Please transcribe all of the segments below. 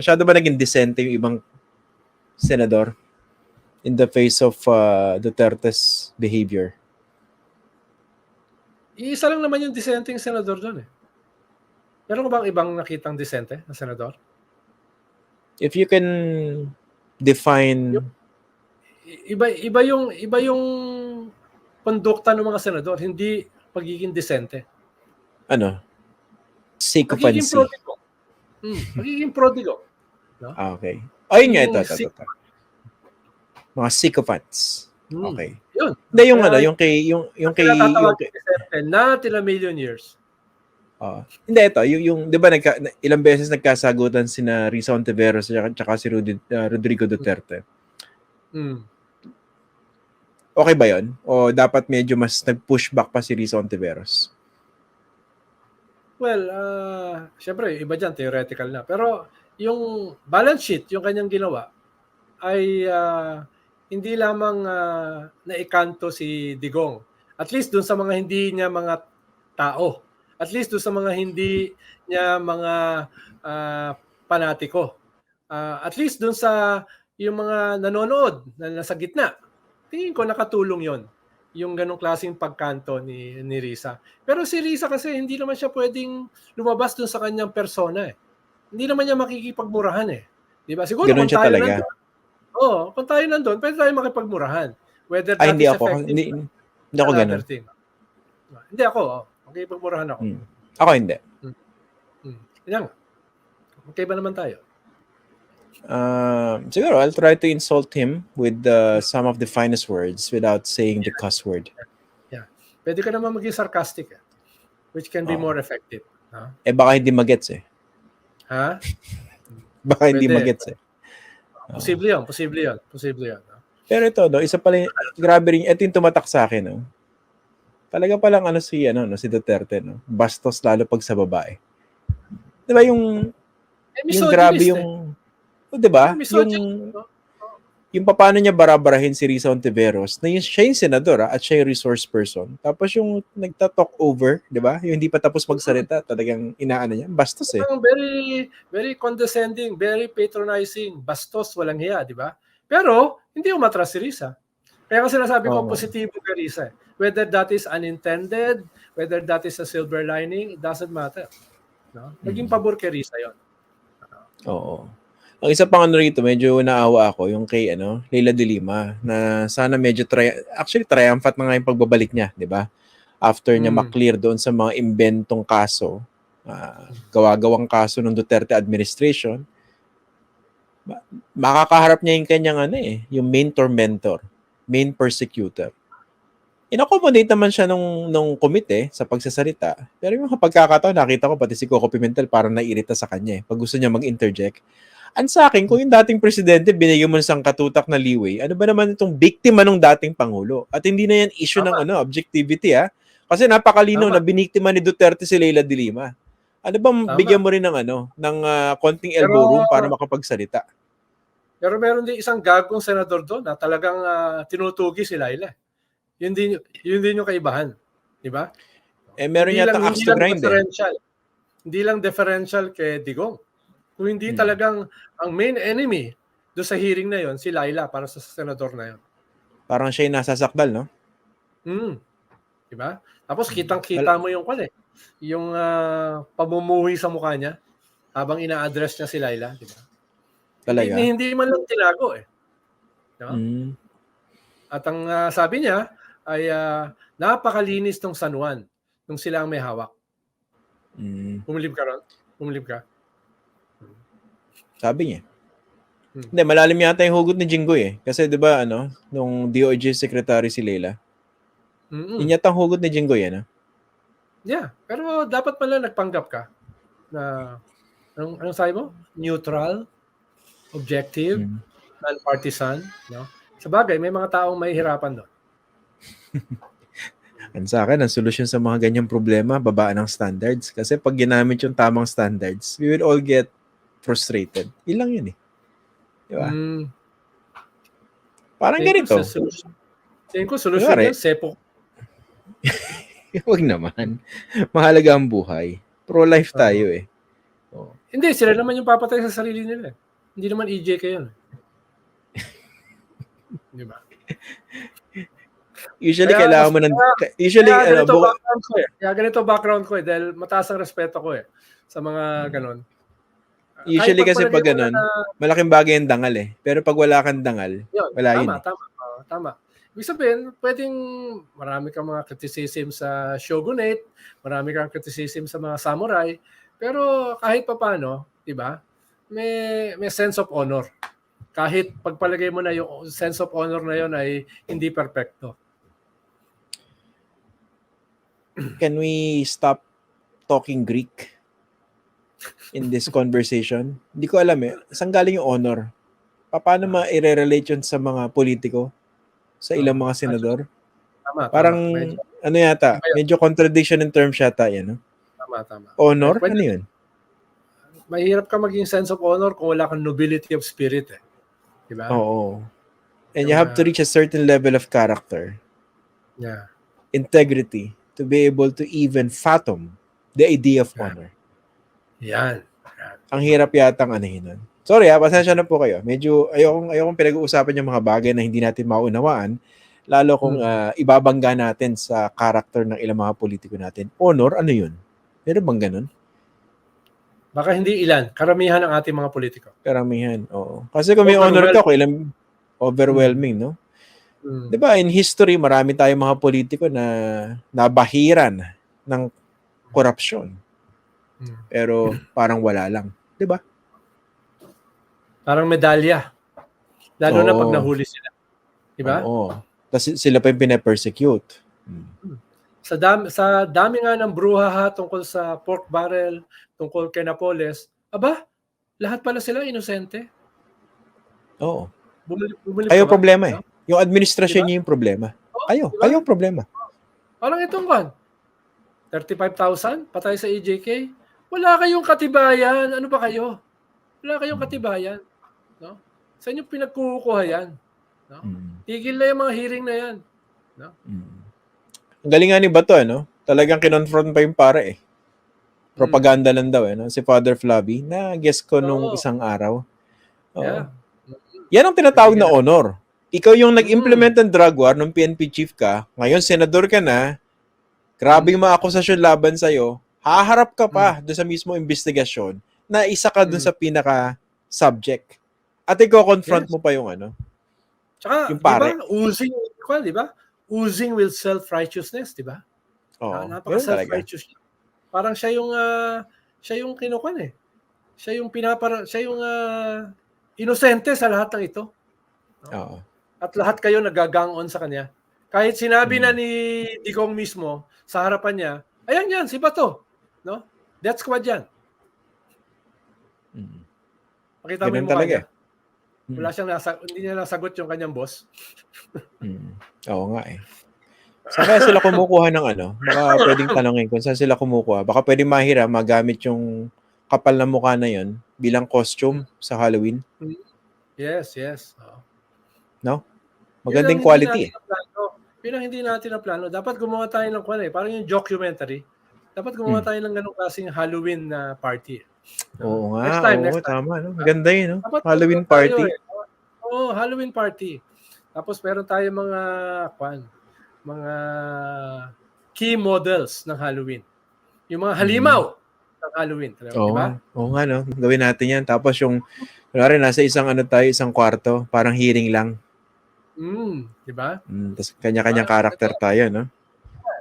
Masyado ba naging disente yung ibang senador in the face of uh, Duterte's behavior? Iisa lang naman yung dissenting senador doon eh. Meron bang ibang nakitang disente na senador? If you can define Iba iba yung iba yung kondukta ng mga senador, hindi pagiging disente. ano, Pagiging sycophancy. prodigo. Hmm, pagiging prodigo. Ah, okay. Ayun nga, ito, ito, ito, ito. Mga sycophants. Hmm. Okay. Yun. Hindi, yung ano, yung kay, yung, yung kay, yung, kay disente na tila million years. ah, hindi, ito, yung, yung di ba, nagka, ilang beses nagkasagutan sina Risa Ontiveros at saka si Rudy, ah, Rodrigo Duterte. Hmm. Okay ba yon O dapat medyo mas nag-push back pa si Risa Ontiveros? Well, ah, syempre, iba dyan, theoretical na. Pero yung balance sheet, yung kanyang ginawa, ay ah, hindi lamang ah, naikanto si Digong. At least dun sa mga hindi niya mga tao. At least dun sa mga hindi niya mga ah, panatiko. Ah, at least dun sa yung mga nanonood na nasa gitna. Tingin ko nakatulong yon yung ganong klaseng pagkanto ni, ni Risa. Pero si Risa kasi hindi naman siya pwedeng lumabas dun sa kanyang persona eh. Hindi naman niya makikipagmurahan eh. Di ba? Siguro Ganun kung siya tayo talaga. nandun, Oo, kung tayo nandun, pwede tayo makipagmurahan. Whether Ay, hindi is ako. effective, Hindi, hindi ako ganun. thing. Hindi ako, oh. makipagmurahan ako. Hmm. Ako hindi. Hmm. Yan. Okay ba naman tayo? Um, siguro, I'll try to insult him with uh, some of the finest words without saying the cuss word. Pwede ka naman maging sarcastic eh. Which can be Oo. more effective. Ha? Eh, baka hindi magets eh. Ha? Baka hindi magets eh. Posible yun, posible yun, posible yun. Pero ito, no, isa pala, yung- grabe rin, ito yung tumatak sa akin, no. Talaga palang ano si, ano, no, si Duterte, no. Bastos lalo pag sa babae. Di ba yung, Eh, yung grabe eh. yung, oh, di ba? Yung, no? Yung paano niya barabarahin si Risa Ontiveros, na yung, siya yung senador, ah, at siya yung resource person. Tapos yung nagta-talk over, di ba? Yung hindi pa tapos magsalita, talagang inaano niya. Bastos eh. Very very condescending, very patronizing, bastos, walang hiya, di ba? Pero hindi umatras si Risa. Kaya kasi sinasabi ko, Oo. positibo ka Risa. eh. Whether that is unintended, whether that is a silver lining, it doesn't matter. No? Naging Mm. pabor kay Risa yon. Oo. Ang isa pang ano rito, medyo naawa ako, yung kay ano, Leila de Lima, na sana medyo, tri- actually, triumphant na nga yung pagbabalik niya, di ba? After niya Mm. maklear doon sa mga imbentong kaso, ah, gawa-gawang kaso ng Duterte administration, ma- makakaharap niya yung kanyang ano eh, yung main tormentor, main persecutor. Inaccommodate naman siya nung, nung komite sa pagsasalita. Pero yung pagkakataon, nakita ko pati si Coco Pimentel parang naiirita sa kanya eh. Pag gusto niya mag-interject. Ang sa akin, kung yung dating presidente binigyan mo ng isang katutak na leeway, ano ba naman itong biktima ng dating Pangulo? At hindi na yan issue ng ano, objectivity ha. Kasi napakalinaw Tama. na biniktima ni Duterte si Leila de Lima. Ano bang Tama. bigyan mo rin ng ano, ng ah, konting elbow Pero- room para makapagsalita? Pero meron din isang gagong senador doon na talagang ah, tinutugi si Laila. Yun din, yun din yung kaibahan. Di ba? Eh meron Hindi yata lang- axe to lang grind eh. differential. Hindi lang differential kay Digong. Kung hindi Hmm. talagang ang main enemy do sa hearing na yon si Laila para sa senador na yon. Parang siya yung nasasakdal, no? Hmm. Di ba? Tapos Hmm. kitang-kita mo yung kwan eh. Yung ah, pamumuhi sa mukha niya habang ina-address niya si Laila. Di ba? Talaga. Hindi, hindi man lang tinago eh. Di ba? Mm. At ang ah, sabi niya ay ah, napakalinis tong San Juan nung sila ang may hawak. Mm. Pumilib ka ron? Pumilib ka? Sabi niya. Hmm. Hindi, malalim yata yung hugot ni Jinggoy eh. Kasi 'di ba ano, nung DOJ secretary si Leila, Mm-mm. yun yata ang hugot ni Jinggoy ano. Yeah, pero dapat pala nagpanggap ka na anong, anong sabi mo? Neutral, objective, Mm. non-partisan, no? Sa bagay, may mga taong may hirapan doon. Ang sa akin, ang solusyon sa mga ganyang problema, babaan ng standards. Kasi pag ginamit yung tamang standards, we will all get frustrated. Ilang yun eh. Di ba? Mm, Parang tingin ganito. Tingin ko solusyon Kunwari, yan, sepo. Huwag naman. Mahalaga ang buhay. Pro-life tayo eh. Oh. Hindi, sila naman yung papatay sa sarili nila. eh. Hindi naman EJK yun. Di ba? Usually, Kaya- kailangan mo ng... Usually, Kaya ano, ganito buka- background ko eh. Kaya ganito background ko eh. Dahil mataas ang respeto ko eh. Sa mga ganon. Usually kasi pag ganon, na- malaking bagay yung dangal eh. Pero pag wala kang dangal, Yun, Wala tama, yun eh. tama. Oo, tama. Ibig sabihin, pwedeng marami kang mga criticism sa shogunate, marami kang criticism sa mga samurai, pero kahit pa paano, di ba, may, may sense of honor. Kahit pagpalagay mo na yung sense of honor na yun ay hindi perfecto. can we stop talking Greek in this conversation? Hindi ko alam eh. Saan galing yung honor? Pa- Paano ma-relate yun sa mga politiko? Sa ilang mga senador? Tama, tama. Parang, Medyo, ano yata, medyo contradiction in terms yata yan. No? tama, tama. Honor? Pwede- Ano yun? Mahirap ka maging sense of honor kung wala kang nobility of spirit eh. Di ba? Oo. And you have to reach a certain level of character, Yeah. integrity, to be able to even fathom the idea of Yeah. honor. Yan. ang hirap yatang anahin nun. Sorry ha, pasensya na po kayo. Medyo ayokong, ayokong pinag-uusapan yung mga bagay na hindi natin maunawaan, lalo kung Hmm. ah, ibabangga natin sa karakter ng ilang mga politiko natin. Honor, ano yun? Meron bang ganun? Baka hindi ilan, karamihan ng ating mga politiko. Karamihan, oo. Kasi kung may honor ka, kung ilang overwhelming, no? Mm. 'Di ba in history, marami tayong mga politiko na nabahiran ng korupsyon. Mm. Pero parang wala lang. 'Di ba? Parang medalya. Lalo na pag Oo. nahuli sila. Di ba? Oo. Kasi sila pa yung pinapersecute. Hmm. Sa dami, sa dami nga ng bruhaha tungkol sa pork barrel, tungkol kay Napoles, aba, lahat pala sila inosente. Oo. Bumili, bumili Kayo pa ba? problema eh. No? Yung administrasyon Diba? niyo yung problema. Oo, Kayo, diba? ang problema. Parang itong kan. 35,000 patay sa EJK. Wala kayong katibayan. Ano ba kayo? Wala kayong katibayan. No? Sa inyo pinagkukuha yan. No? Mm. Tigil na yung mga hearing na yan. Mm. Ang galing nga ni Bato, ano? Talagang kinonfront pa yung pare eh. Propaganda lang daw eh, no? Si Father Flavi, na guess ko nung Oo. isang araw. Oo. Yeah. Yan ang tinatawag na honor. Ikaw yung nag-implement ng drug war nung PNP chief ka, ngayon senador ka na, grabe yung mga akusasyon laban sa'yo, haharap ka pa doon sa mismo investigasyon na isa ka doon Mm. sa pinaka-subject. At iko-confront Yes. mo pa yung ano. Tsaka, Yung pare. oozing, kwan, di ba? Oozing with self-righteousness, di ba? Oo. Ah, ganun talaga. napaka-self-righteous. Parang siya yung, ah, siya yung kinukuan eh. Siya yung pinapara, siya yung ah, inosente sa lahat ng ito. Oo. At lahat kayo nagagang on sa kanya. Kahit sinabi Mm. na ni Digong mismo sa harapan niya, ayan yan, si Bato. No? Death squad yan. Mm. Pakita mo Ganun yung mukha talaga niya. Mm. Wala siyang nasa, hindi niya nasagot yung kanyang boss. Mm. Oo nga eh. Saan kaya sila kumukuha ng ano? Baka pwedeng tanongin kung saan sila kumukuha. Baka pwedeng mahira magamit yung kapal na mukha na yon bilang costume sa Halloween. Yes, yes. Oo. Magandang Yun ang quality Hindi natin naplano. Yun ang hindi natin na plano. Dapat gumawa tayo ng kwan eh. Parang yung documentary. Dapat gumawa Hmm. tayo ng ganong klaseng Halloween na party. Oo nga. Next time, oo, next time. tama. No? Maganda yun. No? Dapat Halloween gumawa tayo party. eh. Oo, Halloween party. Tapos meron tayo mga kwan, mga key models ng Halloween. Yung mga halimaw ng Halloween. Hmm. Oo, ba? oo nga. No? Gawin natin yan. Tapos yung, kunwari, nasa isang ano tayo, isang kwarto, parang hearing lang. Mm, di ba? Mm, tapos kanya-kanyang Ah, karakter tayo, no?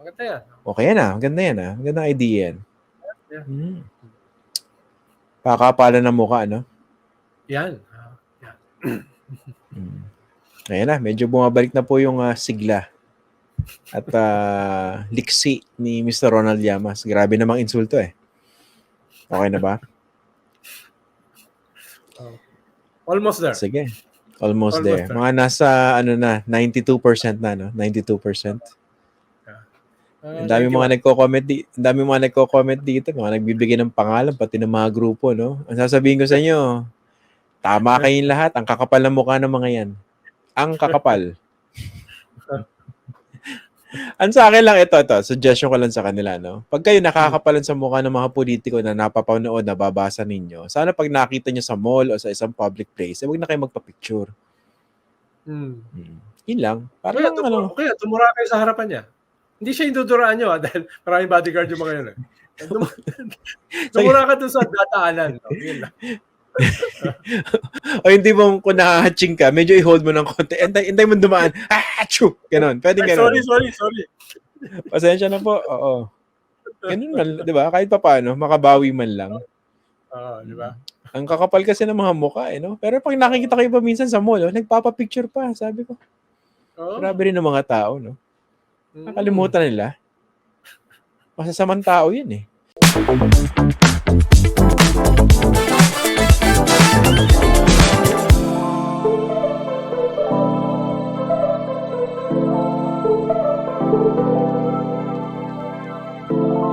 Maganda yan. Okay yan ah. Maganda yan ah. Magandang idea yan. Yeah. Mm. Pakapalan ng mukha, no? Yan. Ah, yan. Mm. Ayan na, medyo bumabalik na po yung ah, sigla at ah, liksi ni Mr. Ronald Llamas. Grabe namang insulto eh. Okay na ba? Almost there. Sige. Almost, Almost there. there. Mga nasa ano na, 92% na no, 92%. Ah, Ang dami you. mga nagko-comment di, ang dami mga nagko-comment dito, mga nagbibigay ng pangalan pati ng mga grupo, no. Ang sasabihin ko sa inyo, tama kayong lahat, ang kakapal ng mukha ng mga 'yan. Ang kakapal. Ang sa akin lang ito, ito, suggestion ko lang sa kanila, no? Pag kayo nakakapalan sa mukha ng mga politiko na napapanood, nababasa ninyo, sana pag nakita nyo sa mall o sa isang public place, eh, huwag na kayo magpa-picture. Hmm. Hmm. Yun lang. Para Kaya, lang, ano, tumu- kaya tumura kayo sa harapan niya. Hindi siya induduraan nyo ah, dahil maraming bodyguard yung mga yun eh. Ka dun sa dataanan. No? O hindi mo, kung nakahatching ka, medyo i-hold mo ng konti. Intay, intay mo dumaan. Ah, choo! Ganon. Pwede Ay, ganon. sorry, sorry, sorry. Pasensya na po. Oo. Ganun man, di ba? Kahit pa paano, makabawi man lang. Oo, di ba? Ang kakapal kasi ng mga mukha, eh, no? Pero pag nakikita kayo pa minsan sa mall, oh, nagpapapicture pa, sabi ko. Oo. Grabe rin ng mga tao, no? Nakalimutan nila. Masasamang tao yun, eh.